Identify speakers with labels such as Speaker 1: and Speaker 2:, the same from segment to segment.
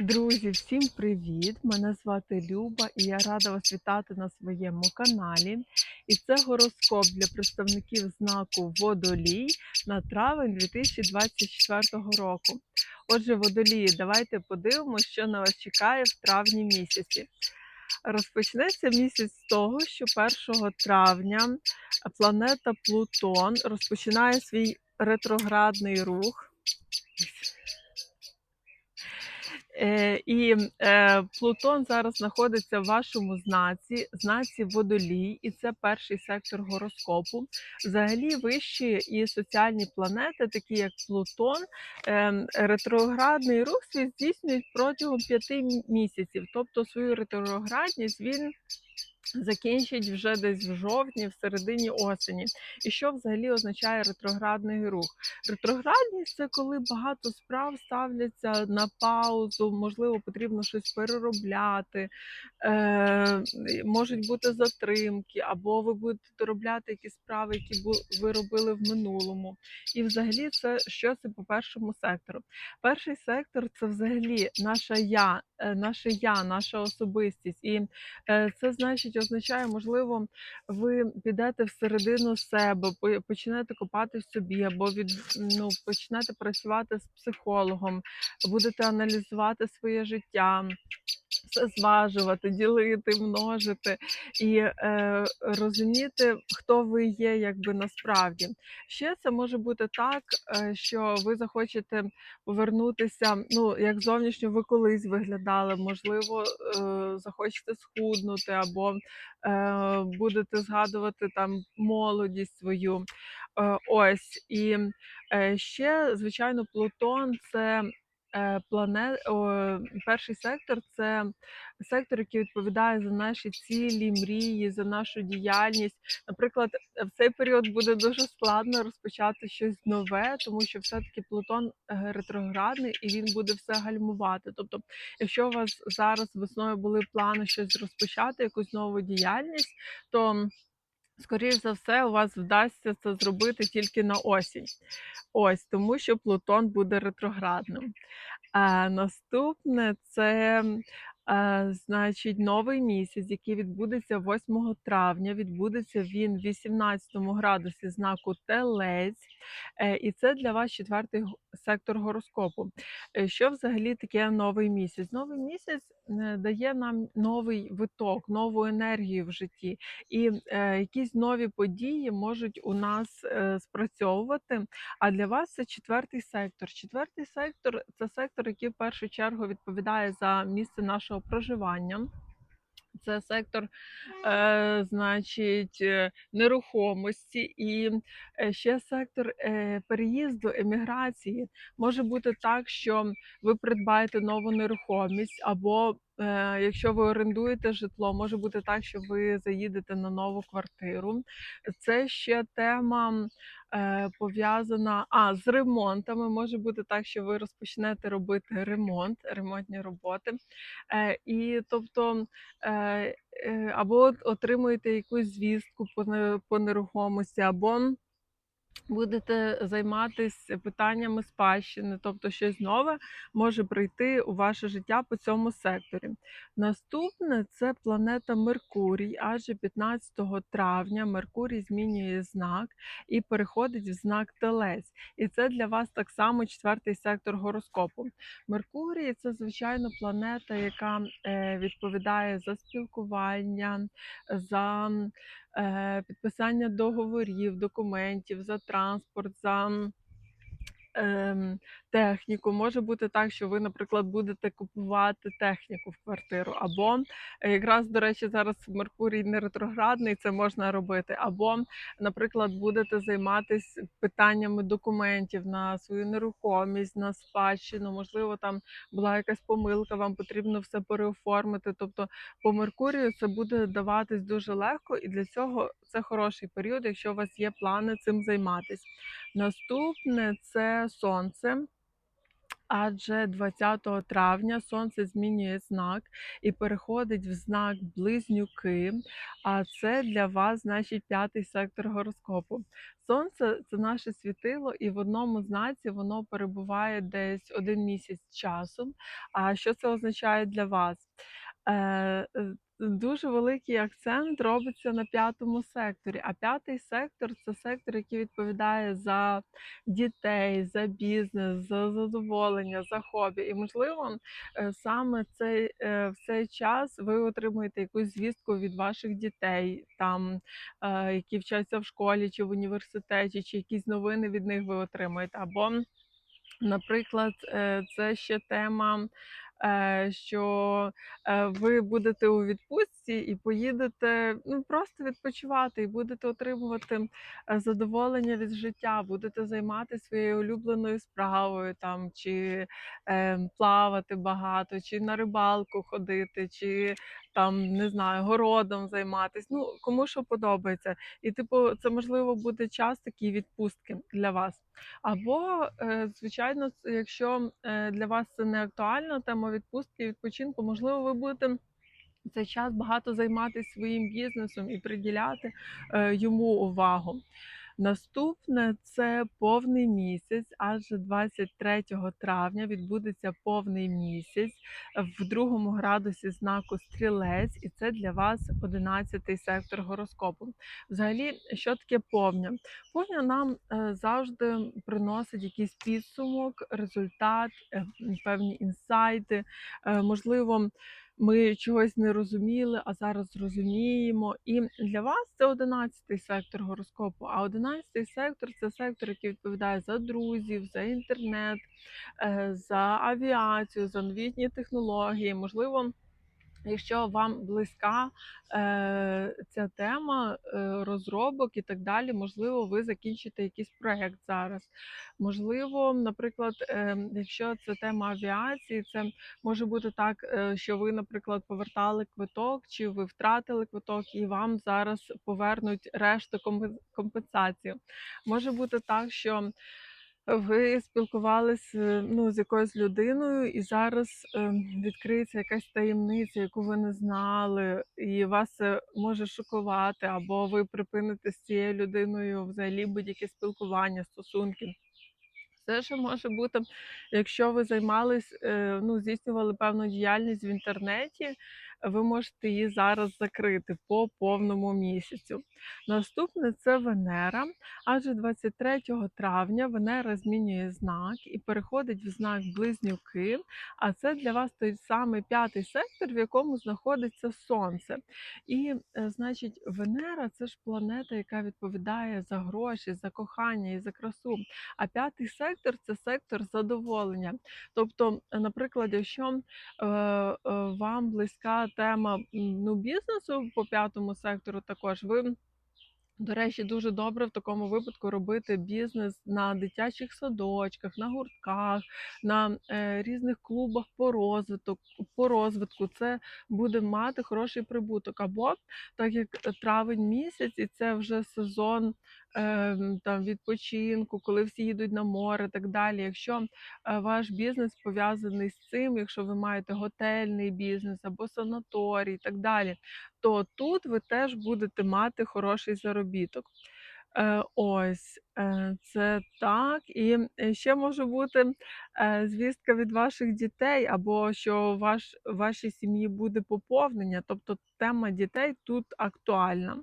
Speaker 1: Друзі, всім привіт! Мене звати Люба і я рада вас вітати на своєму каналі. І це гороскоп для представників знаку Водолій на травень 2024 року. Отже, водолії, давайте подивимося, що на вас чекає в травні місяці. Розпочнеться місяць з того, що 1 травня планета Плутон розпочинає свій ретроградний рух. Е, І е, Плутон зараз знаходиться в вашому знаці, знаці водолій, і це перший сектор гороскопу. Взагалі, вищі і соціальні планети, такі як Плутон, е, ретроградний рух свій здійснюють протягом п'яти місяців. Тобто свою ретроградність він закінчить вже десь в жовтні, в середині осені. І що взагалі означає ретроградний рух? Ретроградність це коли багато справ ставляться на паузу, можливо, потрібно щось переробляти, е, можуть бути затримки, або ви будете доробляти якісь справи, які ви робили в минулому. І взагалі, це що це по першому сектору? Перший сектор це взагалі наша я, е, наше я, наша особистість. І е, це значить означає, можливо, ви підете всередину себе, почнете копати в собі, або від ну почнете працювати з психологом, будете аналізувати своє життя все зважувати, ділити, множити і е, розуміти, хто ви є, якби насправді. Ще це може бути так, е, що ви захочете повернутися. Ну, як зовнішньо ви колись виглядали, можливо, е, захочете схуднути, або е, будете згадувати там молодість свою. Е, ось і е, ще, звичайно, Плутон це Е, плане о, перший сектор це сектор, який відповідає за наші цілі, мрії, за нашу діяльність. Наприклад, в цей період буде дуже складно розпочати щось нове, тому що все-таки Плутон е, ретроградний і він буде все гальмувати. Тобто, якщо у вас зараз весною були плани щось розпочати, якусь нову діяльність, то Скоріше за все, у вас вдасться це зробити тільки на осінь. Ось, тому що Плутон буде ретроградним. А наступне це Е, Значить, новий місяць, який відбудеться 8 травня, відбудеться він в 18 градусі знаку Телець, е, і це для вас четвертий сектор гороскопу. Е, Що взагалі таке новий місяць? Новий місяць е, дає нам новий виток, нову енергію в житті, і е, якісь нові події можуть у нас спрацьовувати. А для вас це четвертий сектор. Четвертий сектор це сектор, який в першу чергу відповідає за місце нашого проживання. Це сектор, е, значить, е, нерухомості і е, ще сектор е, переїзду, еміграції. Може бути так, що ви придбаєте нову нерухомість, або якщо ви орендуєте житло, може бути так, що ви заїдете на нову квартиру. Це ще тема е, пов'язана а, з ремонтами. Може бути так, що ви розпочнете робити ремонт, ремонтні роботи. Е, І тобто е, е, або отримуєте якусь звістку по нерухомості, або будете займатися питаннями спадщини, тобто щось нове може прийти у ваше життя по цьому секторі. Наступне це планета Меркурій, адже 15 травня Меркурій змінює знак і переходить в знак Телець. І це для вас так само четвертий сектор гороскопу. Меркурій це, звичайно, планета, яка е, відповідає за спілкування, за підписання договорів, документів за транспорт, за техніку. Може бути так, що ви, наприклад, будете купувати техніку в квартиру, або е, якраз, до речі, зараз Меркурій не ретроградний, це можна робити. Або, наприклад, будете займатися питаннями документів на свою нерухомість, на спадщину. Можливо, там була якась помилка, вам потрібно все переоформити. Тобто, по Меркурію це буде даватись дуже легко, і для цього це хороший період, якщо у вас є плани цим займатися. Наступне це сонце. Адже 20 травня Сонце змінює знак і переходить в знак Близнюки, а це для вас значить п'ятий сектор гороскопу. Сонце це наше світило, і в одному знаці воно перебуває десь один місяць часу. А що це означає для вас? Дуже великий акцент робиться на п'ятому секторі. А п'ятий сектор це сектор, який відповідає за дітей, за бізнес, за задоволення, за хобі. І можливо, е, саме цей е, в цей час ви отримуєте якусь звістку від ваших дітей, там е, які вчаться в школі чи в університеті, чи якісь новини від них ви отримуєте. Або, наприклад, це ще тема. Е, Що е, ви будете у відпустці і поїдете ну просто відпочивати, і будете отримувати е, задоволення від життя, будете займатися своєю улюбленою справою, там чи е, плавати багато, чи на рибалку ходити, чи там не знаю, городом займатися. Ну кому що подобається. І типу, це можливо буде час такої відпустки для вас. Або, е, звичайно, якщо для вас це не актуальна тема відпустки і відпочинку, можливо, ви будете цей час багато займатися своїм бізнесом і приділяти е, йому увагу. Наступне це повний місяць, адже 23 травня відбудеться повний місяць в другому градусі знаку стрілець, і це для вас 11 сектор гороскопу. Взагалі, що таке повня? Повня нам е, завжди приносить якийсь підсумок, результат, е, певні інсайти, е, можливо ми чогось не розуміли, а зараз зрозуміємо. І для вас це одинадцятий сектор гороскопу. А одинадцятий сектор це сектор, який відповідає за друзів, за інтернет, е, за авіацію, за новітні технології. Можливо. Якщо вам близька е, ця тема е, розробок і так далі, можливо, ви закінчите якийсь проект зараз. Можливо, наприклад, е, якщо це тема авіації, це може бути так, е, що ви, наприклад, повертали квиток, чи ви втратили квиток, і вам зараз повернуть решту компен- компенсацію. Може бути так, що ви спілкувались, е, ну, з якоюсь людиною, і зараз, ем, відкриється якась таємниця, яку ви не знали, і вас це може шокувати, або ви припините з цією людиною взагалі будь-яке спілкування, стосунки. Це ще може бути, якщо ви займались, е, ну, здійснювали певну діяльність в інтернеті, ви можете її зараз закрити по повному місяцю. Наступне це Венера, адже 23 травня Венера змінює знак і переходить в знак Близнюки, а це для вас той самий п'ятий сектор, в якому знаходиться Сонце. І, е, значить, Венера це ж планета, яка відповідає за гроші, за кохання і за красу. А п'ятий сектор це сектор задоволення. Тобто, наприклад, якщо е, е, вам близька тема ну, бізнесу по п'ятому сектору, також ви. До речі, дуже добре в такому випадку робити бізнес на дитячих садочках, на гуртках, на е, різних клубах по розвиток, по розвитку. Це буде мати хороший прибуток. Або так як травень місяць, і це вже сезон там відпочинку, коли всі їдуть на море, так далі. Якщо е, ваш бізнес пов'язаний з цим, якщо ви маєте готельний бізнес або санаторій, так далі то тут ви теж будете мати хороший заробіток. Е, ось, е, це так. І ще може бути звістка від ваших дітей, або що ваш, вашій сім'ї буде поповнення. Тобто тема дітей тут актуальна.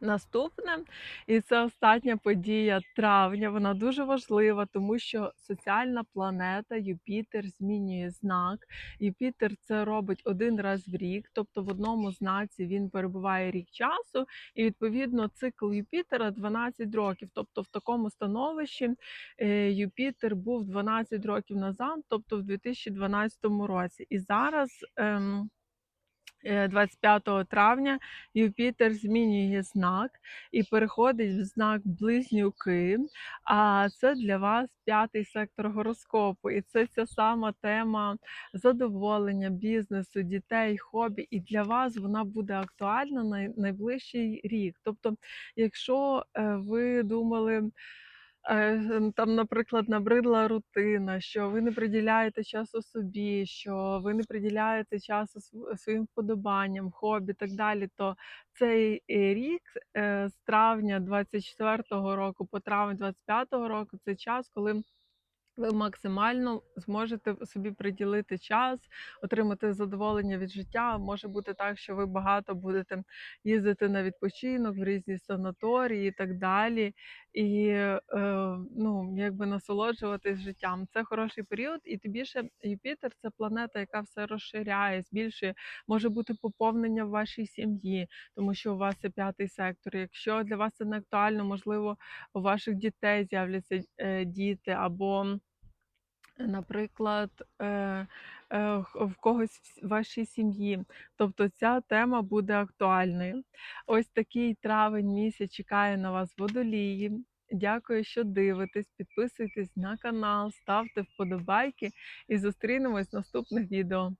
Speaker 1: Наступне, і це остання подія травня. Вона дуже важлива, тому що соціальна планета Юпітер змінює знак. Юпітер це робить один раз в рік, тобто в одному знаці він перебуває рік часу, і відповідно цикл Юпітера 12 років. Тобто, в такому становищі е, Юпітер був 12 років назад, тобто в 2012 році. І зараз. ем, 25 травня Юпітер змінює знак і переходить в знак Близнюки. А це для вас п'ятий сектор гороскопу. І це ця сама тема задоволення, бізнесу, дітей, хобі. І для вас вона буде актуальна на найближчий рік. Тобто, якщо е, ви думали. Е, там, наприклад, набридла рутина, що ви не приділяєте часу собі, що ви не приділяєте часу св- своїм вподобанням, хобі так далі, то цей е, рік е, з травня 24-го року по травень 25-го року це час, коли ви максимально зможете собі приділити час, отримати задоволення від життя. Може бути так, що ви багато будете їздити на відпочинок в різні санаторії і так далі, і е, ну, якби насолоджуватись життям. Це хороший період, і тим більше Юпітер це планета, яка все розширяє, збільшує. Може бути поповнення в вашій сім'ї, тому що у вас це п'ятий сектор. Якщо для вас це не актуально, можливо, у ваших дітей з'являться е, діти або наприклад, е, е, в когось в вашій сім'ї. Тобто ця тема буде актуальною. Ось такий травень місяць чекає на вас водолії. Дякую, що дивитесь. Підписуйтесь на канал, ставте вподобайки і зустрінемось в наступних відео.